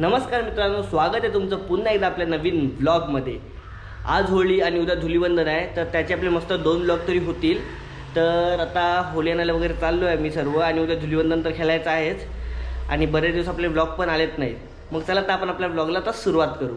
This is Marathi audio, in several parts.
नमस्कार मित्रांनो स्वागत आहे तुमचं पुन्हा एकदा आपल्या नवीन ब्लॉगमध्ये आज होळी आणि उद्या धुलीवंदन आहे तर त्याचे आपले मस्त दोन ब्लॉग तरी होतील. तर आता होळी आणायला वगैरे चाललो आहे मी सर्व आणि उद्या धुलीवंदन तर खेळायचं आहेच. आणि बरेच दिवस आपले ब्लॉग पण आलेत नाहीत. मग चला तर आपण आपल्या ब्लॉगला आता सुरुवात करू.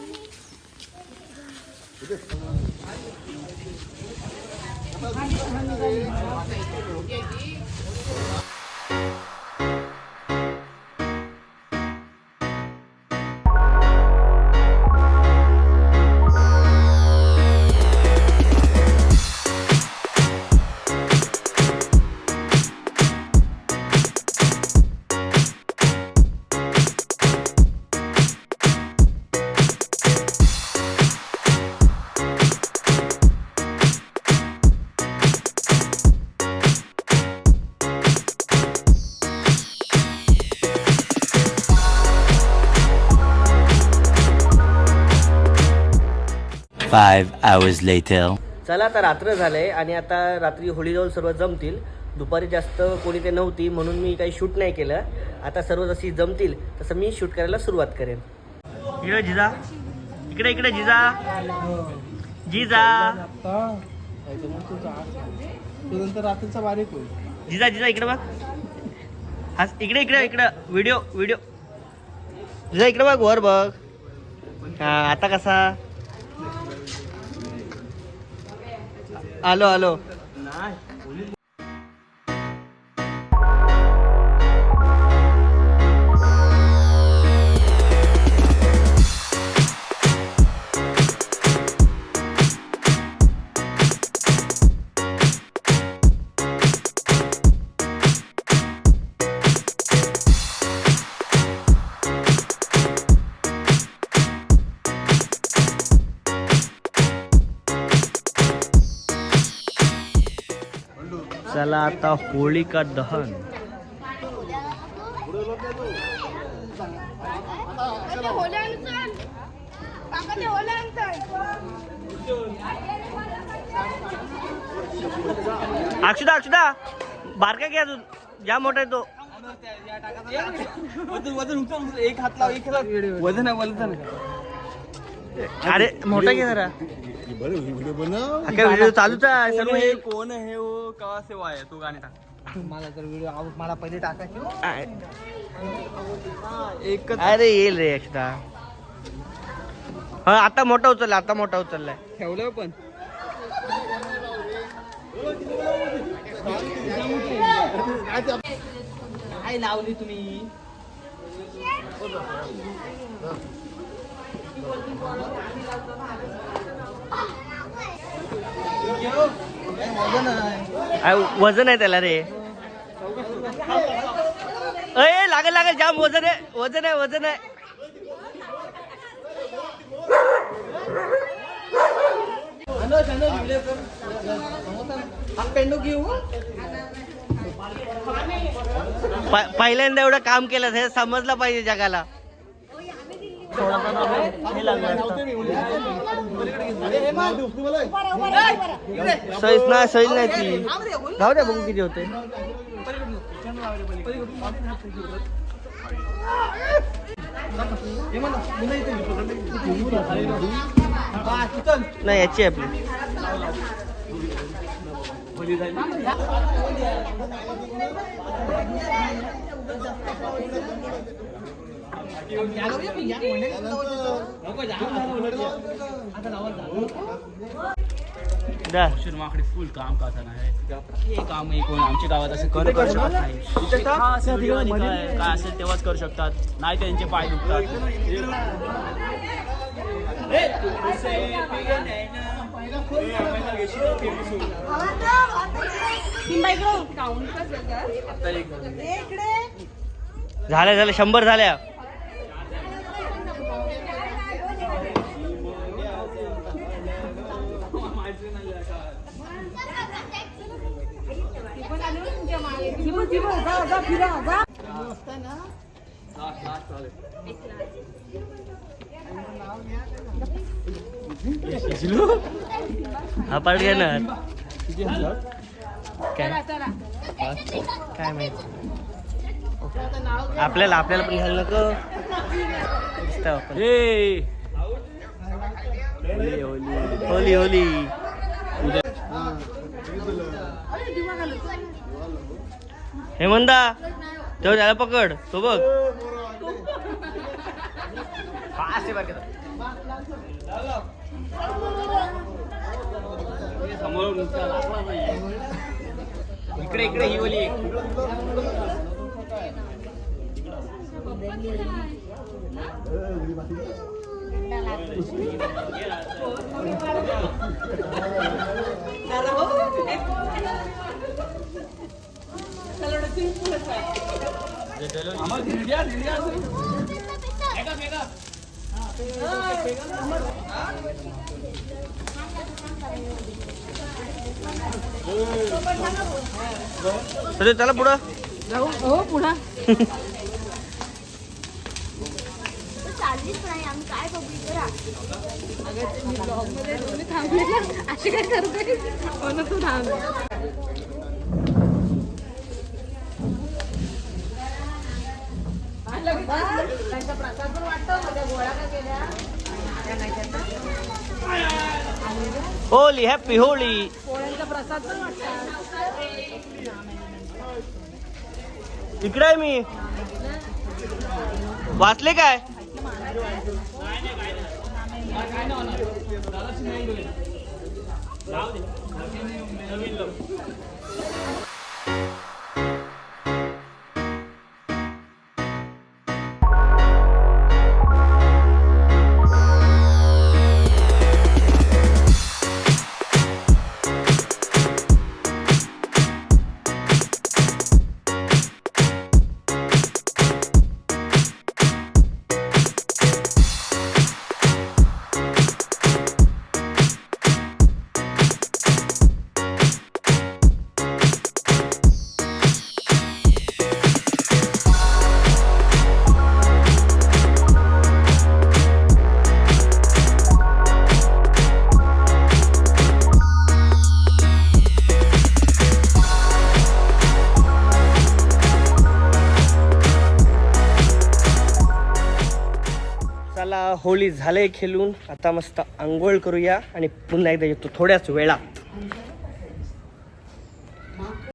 감사합니다. Five hours later. चला आता रात्र झालंय आणि आता रात्री होळी जाऊन सर्व जमतील. दुपारी जास्त कोणी ते नव्हती म्हणून मी काही शूट नाही केलं. आता सर्व जशी जमतील तसं मी शूट करायला सुरुवात करेन. इकडे जिजा. इकडे इकडे जिजा. जिजा. रात्रीचा बारीक होईल जिजा जिजा इकडे बघ. हा इकडे इकडे इकडे. व्हिडिओ व्हिडिओ जिजा इकडे बघ वर बघ. हा आता कसा? आलो आलो. झाला आता होळी का दहन. अक्षदा अक्षदा बारका घ्या अजून. जाम मोठा आहे तो. वजन वजन एक हात लाव एक हात वजन आहे वजन अरे मोठा घे जरा. हा काय व्हिडिओ चालूच आहे सर्व हे कोण आहे हो? कवा से वाय तू गाणे टाक. मला तर व्हिडिओ मला पहिले टाकायचे एकच अरे येईल रे अक्षदा हा आता मोठा उचलला आता मोठा उचललाय. ठेवलं पण. काय लावली तुम्ही? वजन आहे वजन आहे त्याला रे. अय लागेल लागेल जाम वजन आहे. वजन आहे वजन आहे. पहिल्यांदा एवढं काम केलं हे समजलं पाहिजे जगाला. सहीच नाही सईच नाही ती. जाऊ द्या बघू किती होते. नाही याची आहे आपली. द्या माकडे फुल काम करताना आहे. हे काम कोण आमच्या गावात असं कर करू शकत नाही. हा, असं काय असेल तेव्हाच करू शकतात. नाही त्यांचे पाय दुखतात. झाल्या झाल्या. शंभर झाल्या. हा पार्ट घेणार काय? काय माहिती? आपल्याला आपल्याला पण घ्यायला नको. दिसतं आपण. होली होली. हे म्हणता तेव्हा त्याला पकड. तो बघ. इकडे इकडे ही ओली तर त्याला पुढं. हो पुढं. चाललीच नाही आम्ही काय बघू थांब. राहा. थांबले ना असे काय करते म्हणून तू थांब होली हॅपी होली इकडे आहे मी. वाचले काय? चला होळी झालंय खेळून. आता मस्त आंघोळ करूया आणि पुन्हा एकदा येतो थोड्याच वेळात.